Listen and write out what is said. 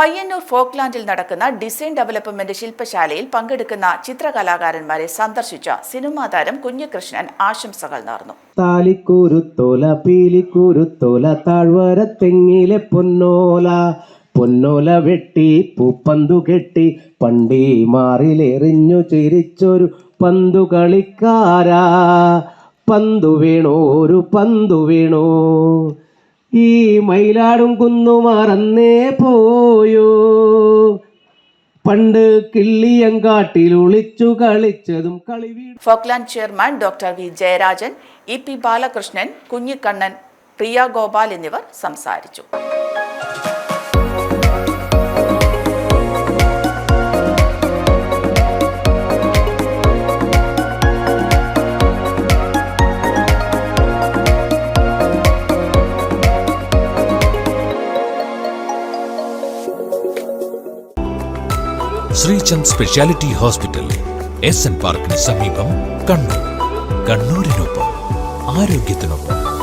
പയ്യന്നൂർ ഫോക്ലാൻഡിൽ നടക്കുന്ന design development ശില്പശാലയിൽ പങ്കെടുക്കുന്ന ചിത്രകലാകാരന്മാരെ സന്ദർശിച്ച സിനിമാ താരം കുഞ്ഞികൃഷ്ണൻ ആശംസകൾ നേർന്നു. താലിക്കൂരുത്തോല പീലിക്കൂരുത്തോല താഴ്വര തെങ്ങിലെ പൊന്നോല. പൊന്നോല വെട്ടി പൂപ്പന്തു കെട്ടി പണ്ടി മാറിലെറിഞ്ഞു ചിരിച്ചൊരു പന്തു കളിക്കാരാ. പന്തു വീണു ഒരു പന്തു വീണു. ഈ മയിലാടും കുന്നു മറന്നേ പോയോ. പണ്ട് കിള്ളിയങ്കാട്ടിൽ ഒളിച്ചു കളിച്ചതും കളിവി Folkland chairman doctor V Jayarajan E P Balakrishnan Kunhikannan Priya Gopal എന്നിവർ സംസാരിച്ചു. Sreechand speciality hospital S N പാർക്കിന് സമീപം കണ്ണൂർ. കണ്ണൂരിനൊപ്പം ആരോഗ്യത്തിനൊപ്പം.